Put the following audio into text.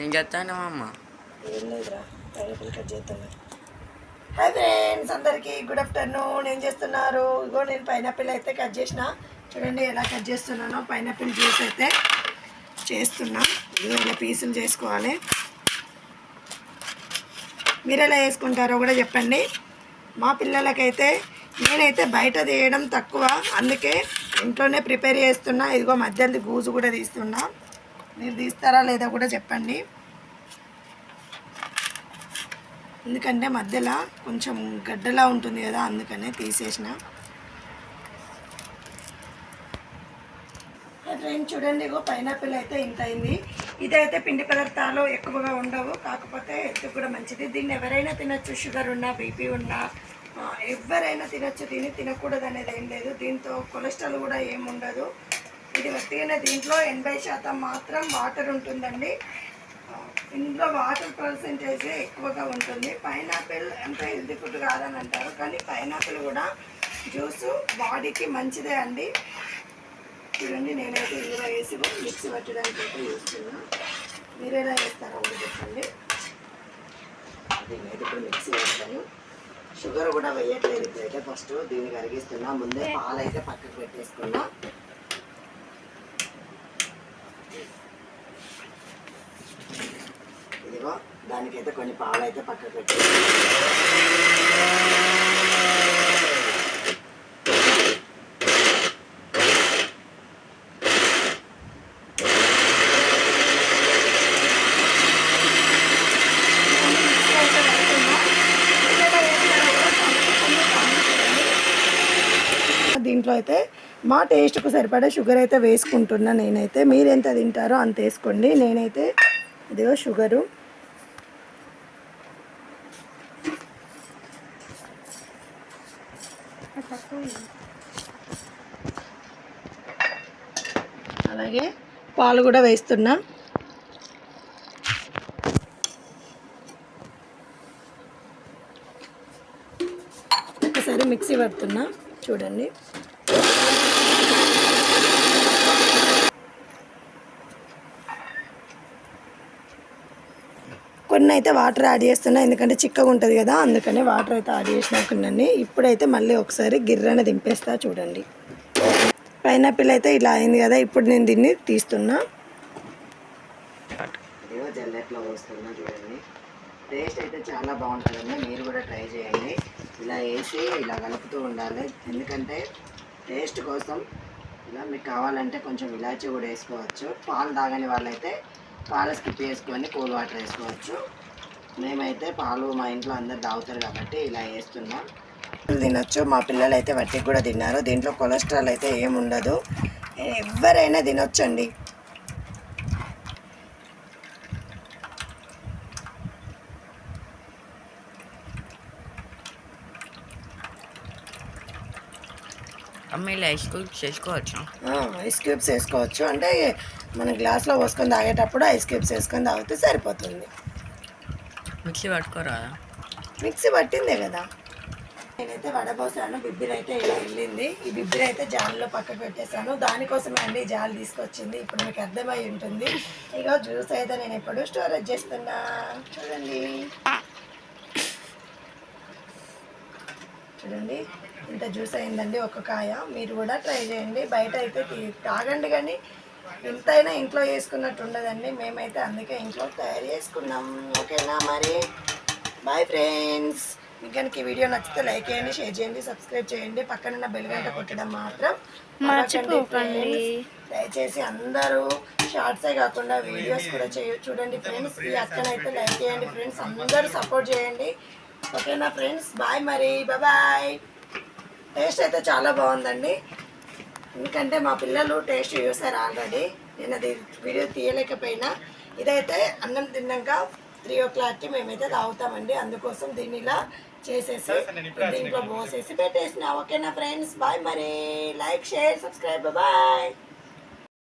ఏం చేస్తాను అమ్మ? ఏం లేదురా పైనాపిల్ కట్ చేస్తున్నా హాయ్ ఫ్రెండ్స్ అందరికీ గుడ్ ఆఫ్టర్నూన్ ఏం చేస్తున్నారు? ఇగో నేను పైనాపిల్ అయితే కట్ చేసిన. చూడండి ఎలా కట్ చేస్తున్నానో. పైనాపిల్ జ్యూస్ అయితే చేస్తున్నా. ఇదిగో ఇలా పీసులు చేసుకోవాలి. మీరు ఎలా వేసుకుంటారో కూడా చెప్పండి. మా పిల్లలకైతే నేనైతే బయట తీయడం తక్కువ. అందుకే ఇంట్లోనే ప్రిపేర్ చేస్తున్నా. ఇదిగో మధ్యలో గూజు కూడా తీస్తున్నా. మీరు తీస్తారా లేదా కూడా చెప్పండి. ఎందుకంటే మధ్యలో కొంచెం గడ్డలా ఉంటుంది కదా అందుకనే తీసేసిన. ఫ్రెండ్ చూడండి ఇగో పైనాపిల్ అయితే ఇంత అయింది. ఇదైతే పిండి పదార్థాలు ఎక్కువగా ఉండవు కాకపోతే హెల్త్ కూడా మంచిది. దీన్ని ఎవరైనా తినచ్చు షుగర్ ఉన్నా బీపీ ఉన్నా ఎవరైనా తినచ్చు తిని తినకూడదు అనేది ఏం లేదు. దీంతో కొలెస్ట్రాల్ కూడా ఏముండదు ఉండదు. ఇది వట్టిగానే దీంట్లో ఎనభై శాతం మాత్రం వాటర్ ఉంటుందండి. ఇందులో వాటర్ పర్సంటేజ్ ఎక్కువగా ఉంటుంది. పైనాపిల్ ఎంత హెల్తీ ఫుడ్ కాదని అంటారు కానీ పైనాపిల్ కూడా జ్యూస్ బాడీకి మంచిదే అండి. చూడండి నేనైతే ఇందులో వేసి మిక్సీ పట్టడానికి అయితే చూస్తున్నా. మీరు ఎలా వేస్తారో కూడా చెప్పండి. దీన్నైతే ఇప్పుడు మిక్సీ వేస్తాను షుగర్ కూడా వేయట్లేదు ఇప్పుడైతే ఫస్ట్ దీన్ని కరిగిస్తున్నా. ముందే పాలు అయితే పక్కకు పెట్టేసుకున్నా ఇదిగో దానికైతే కొన్ని పాలు అయితే పక్కకు పెట్టి దీంట్లో అయితే మా టేస్ట్కు సరిపడా షుగర్ అయితే వేసుకుంటున్నా నేనైతే. మీరు ఎంత తింటారో అంత వేసుకోండి. నేనైతే ఇదిగో షుగరు అలాగే పాలు కూడా వేస్తున్నా. ఒకసారి మిక్సీ పడుతున్నా. చూడండి. కొన్ని అయితే వాటర్ యాడ్ చేస్తున్నా ఎందుకంటే చిక్కగా ఉంటుంది కదా అందుకనే వాటర్ అయితే యాడ్ చేసినాకున్నాను ఇప్పుడైతే మళ్ళీ ఒకసారి గిర్రన దింపేస్తా చూడండి. పైనాపిల్ అయితే ఇలా అయింది కదా ఇప్పుడు నేను దీన్ని తీస్తున్నా. జల్లెట్లో పోస్తున్నా చూడండి. టేస్ట్ అయితే చాలా బాగుంటుందండి మీరు కూడా ట్రై చేయండి. ఇలా వేసి ఇలా కలుపుతూ ఉండాలి ఎందుకంటే టేస్ట్ కోసం ఇలా మీకు కావాలంటే కొంచెం ఇలాచి కూడా వేసుకోవచ్చు. పాలు తాగని వాళ్ళైతే పాలు స్కిప్ చేసుకొని కూల్ వాటర్ వేసుకోవచ్చు. మేమైతే పాలు మా ఇంట్లో అందరు తాగుతారు కాబట్టి ఇలా వేస్తున్నాం. తినొచ్చు. మా పిల్లలు అయితే వట్టికి కూడా తిన్నారు. దీంట్లో కొలెస్ట్రాల్ అయితే ఏముండదు ఎవరైనా తినొచ్చండి. ఐస్ క్యూబ్స్ చేసుకోవచ్చు? ఆ, ఐస్ క్యూబ్స్ వేసుకోవచ్చు. అంటే మన గ్లాస్లో పోసుకొని తాగేటప్పుడు ఐస్ క్యూబ్స్ వేసుకొని తాగితే సరిపోతుంది. మిక్సీ పట్టుకోరా? మిక్సీ పట్టిందే కదా. నేనైతే వడబోసాను బిబ్బిరి అయితే ఇలా వెళ్ళింది. ఈ బిబ్బిరి అయితే జాలిలో పక్కకు పెట్టేశాను. దానికోసమే అండి ఈ జాలి తీసుకొచ్చింది. ఇప్పుడు మీకు అర్థమై ఉంటుంది. ఇగో జ్యూస్ అయితే నేను ఎప్పుడు స్టోరేజ్ చేస్తున్నా. చూడండి. చూడండి. ఇంత జ్యూస్ అయిందండి ఒక కాయ. మీరు కూడా ట్రై చేయండి. బయట అయితే తాగండి కానీ ఎంతైనా ఇంట్లో చేసుకున్నట్టు ఉండదండి మేమైతే అందుకే ఇంట్లో తయారు చేసుకున్నాం. ఓకేనా మరి? బాయ్ ఫ్రెండ్స్ మీకు కనుక ఈ వీడియో నచ్చితే లైక్ చేయండి షేర్ చేయండి సబ్స్క్రైబ్ చేయండి. పక్కన బెల్ గంట కొట్టడం మాత్రం మర్చిపోకండి దయచేసి అందరూ షార్ట్సే కాకుండా వీడియోస్ కూడా చేయ చూడండి ఫ్రెండ్స్ ఈ అక్కనైతే లైక్ చేయండి ఫ్రెండ్స్ అందరూ సపోర్ట్ చేయండి. ఓకేనా ఫ్రెండ్స్ బాయ్ మరి. బాయ్ టేస్ట్ అయితే చాలా బాగుందండి. ఎందుకంటే మా పిల్లలు టేస్ట్ చూసారు ఆల్రెడీ. నేను అది వీడియో తీయలేకపోయినా. ఇదైతే అన్నం తిన్నాక త్రీ ఓ క్లాక్కి మేమైతే తాగుతామండి. అందుకోసం దీన్ని ఇలా చేసేసి దీంట్లో పోసేసి పెట్టేసిన. ఓకేనా ఫ్రెండ్స్ బాయ్ మరి. Like share subscribe bye